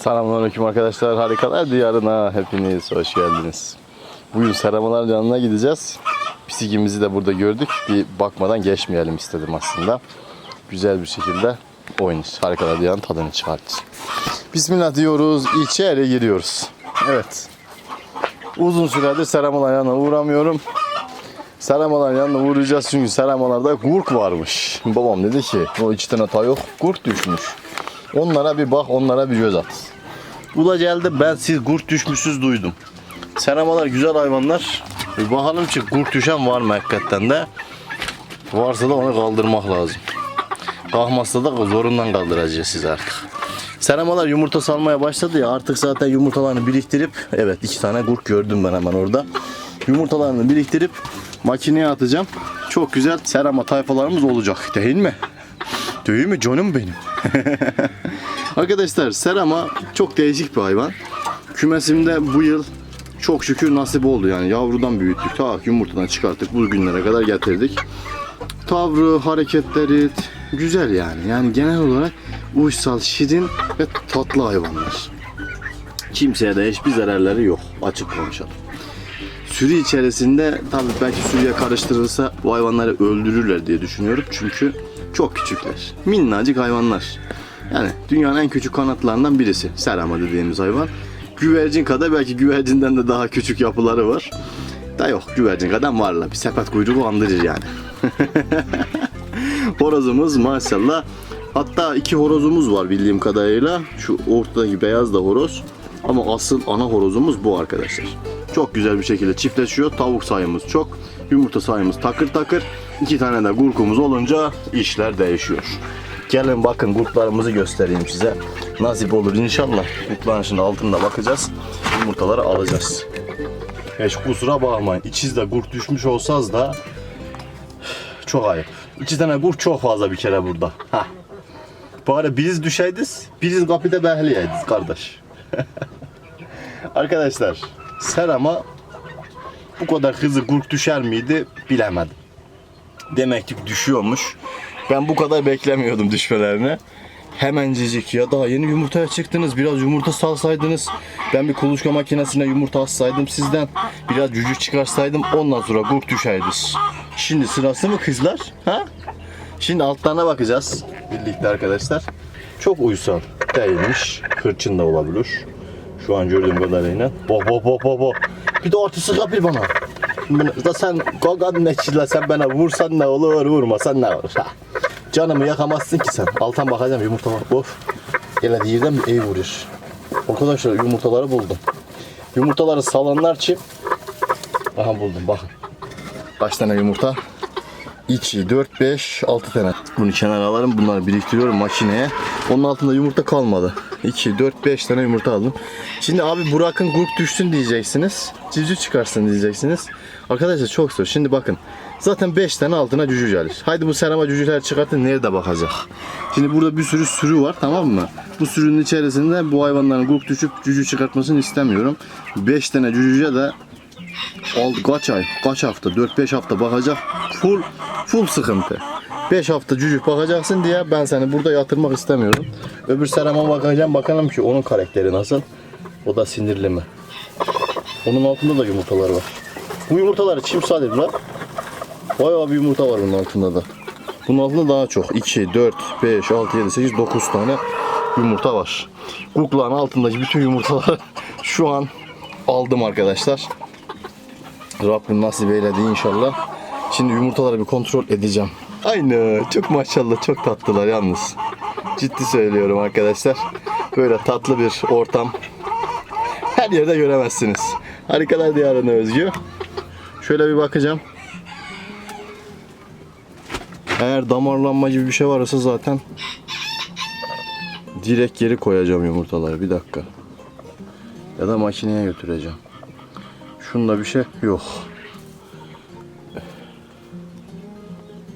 Selamünaleyküm arkadaşlar. Harikalar diyarına hepiniz hoş geldiniz. Bugün Seramalar yanına gideceğiz. Pisigimizi de burada gördük. Bir bakmadan geçmeyelim istedim aslında. Güzel bir şekilde oynayız. Harikalar diyarının tadını çıkartırız. Bismillah diyoruz. içeri giriyoruz. Evet. Uzun süredir Seramalar yanına uğramıyorum. Seramalar yanına uğrayacağız çünkü Seramalarda gurk varmış. Babam dedi ki o iki tane tavuk gurk düşmüş. Onlara bir bak, onlara bir göz at. Ula geldi ben siz kurt düşmüşsüz duydum. Seramalar güzel hayvanlar. Bir bakalım ki kurt düşen var mı hakikaten de. Varsa da onu kaldırmak lazım. Kalkmazsa da zorundan kaldıracağız siz artık. Seramalar yumurta salmaya başladı ya artık zaten yumurtalarını biriktirip evet iki tane kurt gördüm ben hemen orada. Yumurtalarını biriktirip makineye atacağım. Çok güzel serama tayfalarımız olacak değil mi? Değil mi canım benim? Arkadaşlar serama çok değişik bir hayvan. Kümesimde bu yıl çok şükür nasip oldu yani yavrudan büyüttük. Ta yumurtadan çıkarttık bu günlere kadar getirdik. Tavrı, hareketleri güzel yani. Yani genel olarak uysal, şirin ve tatlı hayvanlar. Kimseye de hiçbir zararları yok. Açık konuşalım. Sürü içerisinde tabii belki sürüye karıştırılsa bu hayvanları öldürürler diye düşünüyorum. Çünkü çok küçükler. Minnacık hayvanlar. Yani dünyanın en küçük kanatlarından birisi. Serama dediğimiz hayvan. Güvercin kadar belki güvercinden de daha küçük yapıları var. Da yok güvercin kadar varlar. Bir sepet kuyruğu andırır yani. Horozumuz maşallah. Hatta iki horozumuz var bildiğim kadarıyla. Şu ortadaki beyaz da horoz. Ama asıl ana horozumuz bu arkadaşlar. Çok güzel bir şekilde çiftleşiyor. Tavuk sayımız çok. Yumurta sayımız takır takır. İki tane de gurkumuz olunca işler değişiyor. Gelin bakın kurtlarımızı göstereyim size. Nasip olur inşallah. Kurtların şimdi altında bakacağız. Yumurtaları alacağız. Hiç kusura bakmayın. İçinizde kurt düşmüş olsaz da çok ayıp. İki tane kurt çok fazla bir kere burada. Hah. Bari biriz düşeydiz, biriz kapıda behliyeydiz kardeş. Arkadaşlar, Serama bu kadar hızlı kurt düşer miydi bilemedim. Demek ki düşüyormuş. Ben bu kadar beklemiyordum düşmelerini. Hemencecik ya daha yeni yumurtaya çıktınız. Biraz yumurta salsaydınız. Ben bir kuluçka makinesine yumurta assaydım sizden. Biraz cücük çıkarsaydım ondan sonra kurt düşerdiniz. Şimdi sırası mı kızlar? Ha? Şimdi altlarına bakacağız birlikte arkadaşlar. Çok uysal değilmiş. Hırçın da olabilir. Şu an gördüğüm kadarıyla. Bo bo bo bo bo. Bir de ortası kapır bana. Da sen kogan neçile sen bana vursan ne olur vurmasan ne olur. Ha. Canımı yakamazsın ki sen. Altan bakacağım yumurta var. Of. Gel hadi yerden bir iyi vuruyor. Arkadaşlar yumurtaları buldum. Yumurtaları salanlar için. Aha buldum bakın. Kaç tane yumurta? 2, 4, 5, 6 tane. Bunu kenara alalım. Bunları biriktiriyorum makineye. Onun altında yumurta kalmadı. 2, 4, 5 tane yumurta aldım. Şimdi abi Burak'ın gurk düşsün diyeceksiniz. Civciv çıkarsın diyeceksiniz. Arkadaşlar çok zor. Şimdi bakın. Zaten 5 tane altına cücü gelir. Haydi bu serama cücüler çıkartın nerede bakacak? Şimdi burada bir sürü sürü var tamam mı? Bu sürünün içerisinde bu hayvanların gurk düşüp cücü çıkartmasını istemiyorum. 5 tane cücüye de Oldu kaç ay, kaç hafta, 4-5 hafta bakacak. Full, full sıkıntı. 5 hafta cücük bakacaksın diye ben seni burada yatırmak istemiyorum. Öbür serama bakacağım bakalım ki onun karakteri nasıl. O da sinirli mi? Onun altında da yumurtalar var. Bu yumurtaları çim sadılar. Bayağı bir yumurta var bunun altında da. Bunun altında daha çok. 2, 4, 5, 6, 7, 8, 9 tane yumurta var. Kuklanın altındaki bütün yumurtaları şu an aldım arkadaşlar. Rabbim nasip eyledi inşallah. Şimdi yumurtaları bir kontrol edeceğim. Aynı. Çok maşallah çok tatlılar yalnız. Ciddi söylüyorum arkadaşlar. Böyle tatlı bir ortam. Her yerde göremezsiniz. Harikalar diyarına özgü. Şöyle bir bakacağım. Eğer damarlanma gibi bir şey varsa zaten direkt geri koyacağım yumurtaları. Bir dakika. Ya da makineye götüreceğim. Şunda bir şey yok.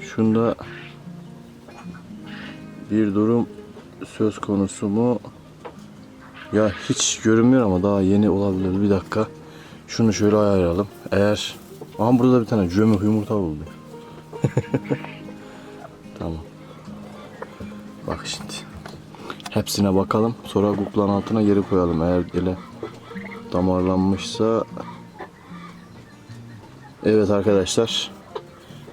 Şunda bir durum söz konusu mu? Ya hiç görünmüyor ama daha yeni olabilir. Bir dakika. Şunu şöyle ayarlayalım. Eğer Aha burada bir tane cömük yumurta buldum. tamam. Bak şimdi. Hepsine bakalım. Sonra kuklanın altına geri koyalım. Eğer ele damarlanmışsa. Evet arkadaşlar.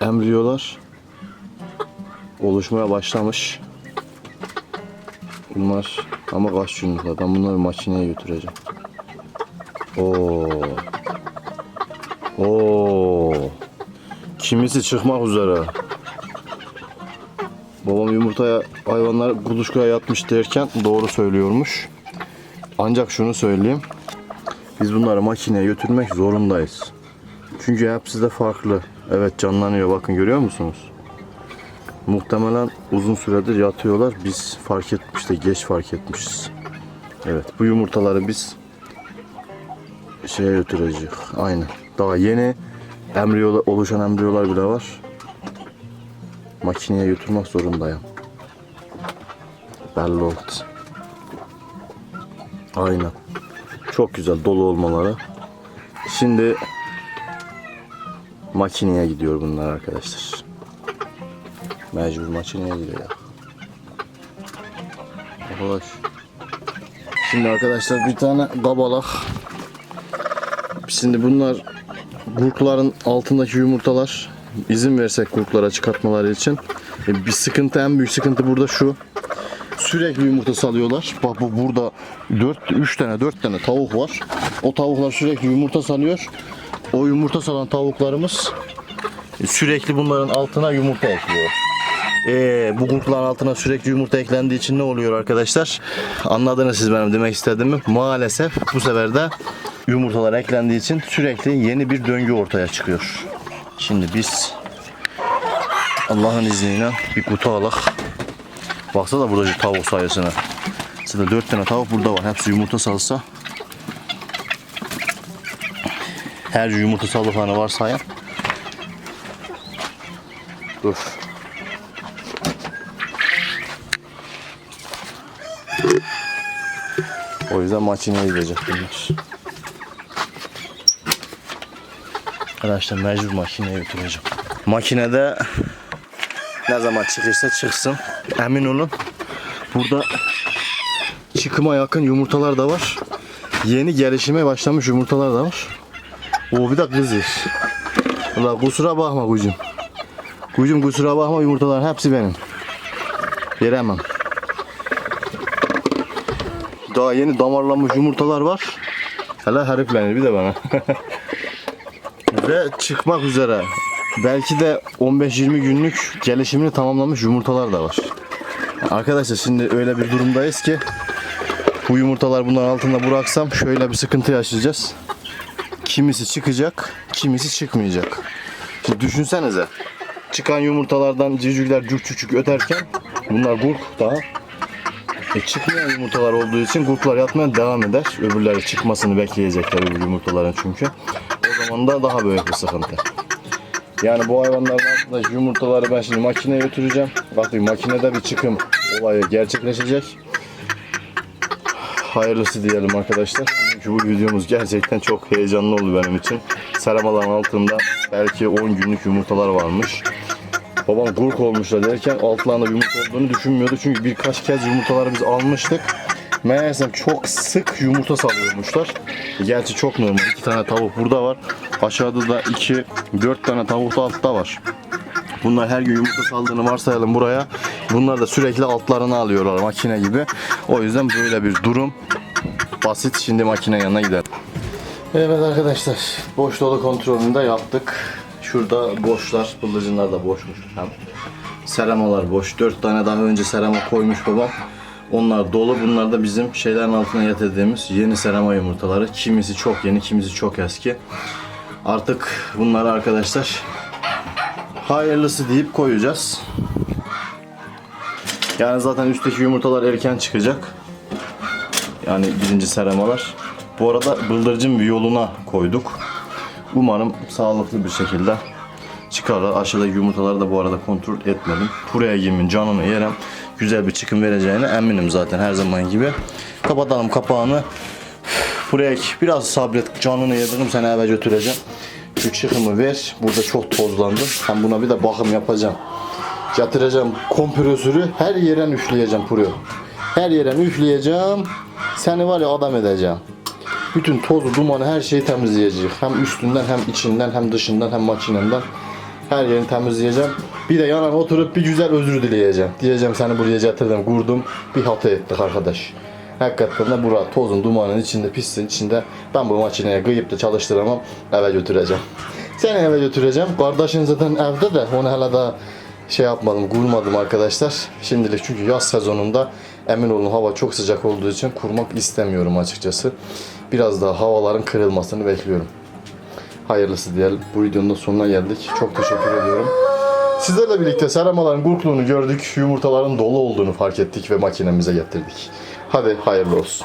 Embriyolar oluşmaya başlamış. Bunlar ama kaç günlük ben bunları makineye götüreceğim. Oo. Oo. Kimisi çıkmak üzere. Babam yumurtaya hayvanlar kuluçkaya yatmış derken doğru söylüyormuş. Ancak şunu söyleyeyim. Biz bunları makineye götürmek zorundayız. Çünkü hepsi de farklı. Evet canlanıyor bakın görüyor musunuz? Muhtemelen uzun süredir yatıyorlar. Biz fark etmiş de geç fark etmişiz. Evet bu yumurtaları biz şeye götüreceğiz. Aynen. Daha yeni embriyolar, oluşan embriyolar bile var. Makineye götürmek zorundayım. Belli oldu. Aynen. Çok güzel dolu olmaları. Şimdi makineye gidiyor bunlar arkadaşlar. Mecbur makineye gidiyor ya. Arkadaş. Şimdi arkadaşlar bir tane kabalak. Şimdi bunlar kurtların altındaki yumurtalar izin versek kurtlara çıkartmaları için E, bir sıkıntı en büyük sıkıntı burada şu sürekli yumurta salıyorlar. Bak bu burada 4 3 tane 4 tane tavuk var. O tavuklar sürekli yumurta salıyor. O yumurta salan tavuklarımız sürekli bunların altına yumurta ekliyor. Ee, bu kurtların altına sürekli yumurta eklendiği için ne oluyor arkadaşlar? Anladınız siz benim demek istediğimi. Maalesef bu sefer de yumurtalar eklendiği için sürekli yeni bir döngü ortaya çıkıyor. Şimdi biz Allah'ın izniyle bir kutu alak. Baksana buradaki tavuk sayısına. Zaten 4 tane tavuk burada var. Hepsi yumurta salsa. Her yumurta saldıklarını varsayın. Dur. O yüzden makineye gidecek bunlar. Arkadaşlar mecbur makineye götüreceğim. Makinede ne zaman çıkırsa çıksın. Emin olun. Burada çıkıma yakın yumurtalar da var. Yeni gelişime başlamış yumurtalar da var. O bir de kızır. Ulan kusura bakma kucum. Kucum kusura bakma yumurtaların hepsi benim. Veremem. Daha yeni damarlanmış yumurtalar var. Hele heriflenir bir de bana. Ve çıkmak üzere. Belki de 15-20 günlük gelişimini tamamlamış yumurtalar da var. Arkadaşlar şimdi öyle bir durumdayız ki bu yumurtalar bunların altında bıraksam şöyle bir sıkıntı yaşayacağız. Kimisi çıkacak, kimisi çıkmayacak. Şimdi düşünsenize. Çıkan yumurtalardan civcivler cuk cuk öterken bunlar gurk daha. E çıkmayan yumurtalar olduğu için gurklar yatmaya devam eder. Öbürleri çıkmasını bekleyecekler öbür yumurtaların çünkü. O zaman da daha büyük bir sıkıntı. Yani bu hayvanların altındaki yumurtaları ben şimdi makineye götüreceğim. Bakın makinede bir çıkım olayı gerçekleşecek. Hayırlısı diyelim arkadaşlar. Çünkü bu videomuz gerçekten çok heyecanlı oldu benim için. Seramaların altında belki 10 günlük yumurtalar varmış. Babam gurk olmuşlar derken altlarında yumurta olduğunu düşünmüyordu. Çünkü birkaç kez yumurtaları biz almıştık. Meğersem çok sık yumurta salıyormuşlar. Gerçi çok normal. İki tane tavuk burada var. Aşağıda da iki, dört tane tavuk da altta var. Bunlar her gün yumurta saldığını varsayalım buraya. Bunlar da sürekli altlarını alıyorlar makine gibi. O yüzden böyle bir durum. Basit. Şimdi makine yanına gidelim. Evet arkadaşlar. Boş dolu kontrolünü de yaptık. Şurada boşlar, bıldırcınlar da boşmuş. Hem seramalar boş. Dört tane daha önce serama koymuş babam. Onlar dolu. Bunlar da bizim şeylerin altına yatırdığımız yeni serama yumurtaları. Kimisi çok yeni, kimisi çok eski. Artık bunları arkadaşlar hayırlısı deyip koyacağız. Yani zaten üstteki yumurtalar erken çıkacak. Yani birinci seramalar. Bu arada bıldırcın bir yoluna koyduk. Umarım sağlıklı bir şekilde çıkarlar. Aşağıdaki yumurtaları da bu arada kontrol etmedim. Buraya gimin canını yerim. Güzel bir çıkım vereceğine eminim zaten her zaman gibi. Kapatalım kapağını. Buraya biraz sabret canını yedirdim seni eve götüreceğim. Şu çıkımı ver. Burada çok tozlandı. Ben buna bir de bakım yapacağım. Yatıracağım kompresörü her yere üfleyeceğim buraya. Her yerden üfleyeceğim. Seni var ya adam edeceğim. Bütün tozu, dumanı, her şeyi temizleyeceğim. Hem üstünden, hem içinden, hem dışından, hem makinenden. Her yerini temizleyeceğim. Bir de yana oturup bir güzel özür dileyeceğim. Diyeceğim seni buraya getirdim, kurdum. Bir hata ettik arkadaş. Hakikaten de bura tozun, dumanın içinde, pisliğin içinde. Ben bu makineye kıyıp da çalıştıramam. Eve götüreceğim. Seni eve götüreceğim. Kardeşin zaten evde de onu hala da şey yapmadım, kurmadım arkadaşlar. Şimdilik çünkü yaz sezonunda emin olun hava çok sıcak olduğu için kurmak istemiyorum açıkçası. Biraz daha havaların kırılmasını bekliyorum. Hayırlısı diyelim. Bu videonun da sonuna geldik. Çok teşekkür ediyorum. Sizlerle birlikte seramaların gurkluğunu gördük. Yumurtaların dolu olduğunu fark ettik ve makinemize getirdik. Hadi hayırlı olsun.